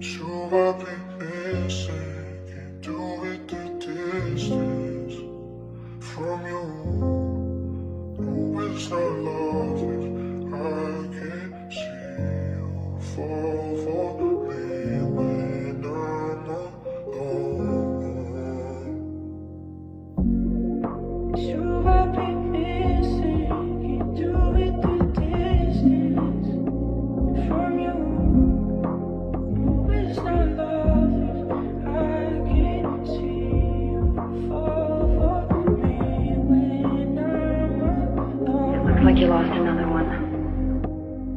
Been missing, can't do it the distance from you. No, it's not love if I can't see you fall for you another one.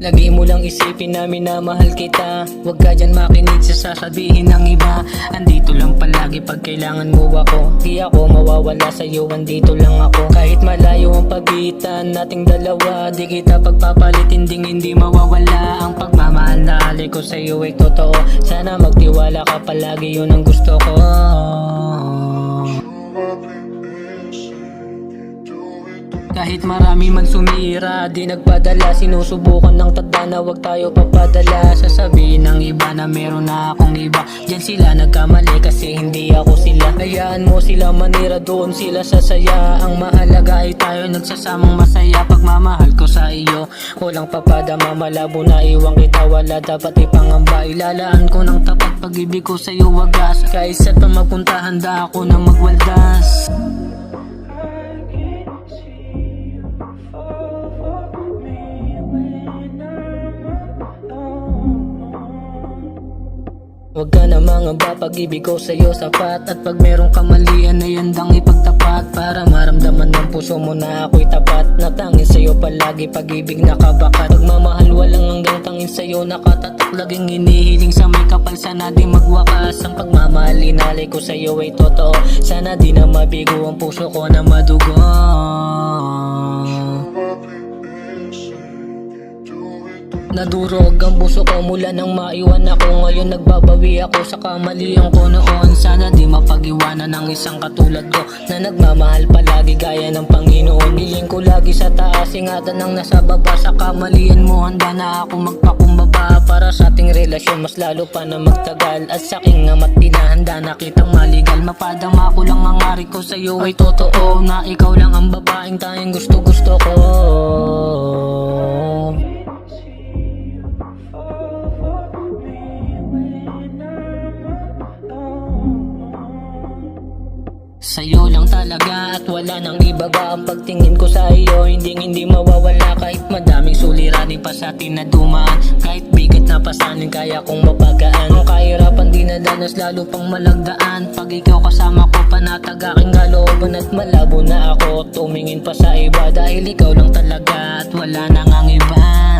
Lagi mo lang isipin na minamahal kita. Huwag ka dyan makinig sa sasabihin ng iba. Andito lang palagi pag kailangan mo ako. Di ako mawawala sa'yo, andito lang ako. Kahit malayo ang pagitan nating dalawa Di kita pagpapalit, hindi hindi mawawala. Ang pagmamahal na hali ko sa'yo ay totoo. Sana magtiwala ka palagi, yun ang gusto ko Kahit marami man sumira, di nagpadala. Sinusubukan ng tadhana, wag tayo papadala. Sasabihin ng iba na meron na akong iba. Diyan sila nagkamali kasi hindi ako sila. Hayaan mo sila manira, doon sila sasaya. Ang mahalaga ay tayo nagsasamang masaya. Pagmamahal ko sa iyo, walang papadama. Malabo na iwan kita, wala dapat ipangamba. Ilalaan ko ng tapat pag-ibig ko sa iyo wagas. Kahit sa pa magpunta, handa ako na magwaldas Huwag ka na mangamba pag-ibig ko sa'yo sapat. At pag merong kamalian ay handang ipagtapat. Para maramdaman ng puso mo na ako'y tapat. Natangin sa'yo palagi pag-ibig nakabakat. Pagmamahal walang hanggang tangin sa'yo. Nakatatak Laging hinihiling sa may kapal. Sana di magwakas Ang pagmamahal. Inalay ko sa'yo ay totoo. Sana di na mabigo ang puso ko na madugo Nadurog ang puso ko mula nang maiwan ako. Ngayon nagbabawi ako sa kamalian ko noon. Sana di mapag-iwanan ng isang katulad ko Na nagmamahal palagi gaya ng Panginoon. Hiling ko lagi sa taas, ingatan ng nasa baba. Sa kamalian mo handa na ako magpakumbaba. Para sa ating relasyon mas lalo pa na magtagal. At sa aking amat tinahanda na kitang maligal. Mapadama ko lang ang ari ko sa'yo ay totoo Na ikaw lang ang babaeng tayong gusto gusto ko Sa'yo lang talaga at wala nang iba ba Ang pagtingin ko sa iyo Hindi hindi mawawala Kahit madaming suliranin pa sa atin na dumaan Kahit bigat na pasanin kaya kong mapagaan. Ang kahirapan di nadanas lalo pang malagdaan. Pag ikaw kasama ko panatag aking kalooban At malabo na ako. Tumingin pa sa iba Dahil ikaw lang talaga at wala nang ang iba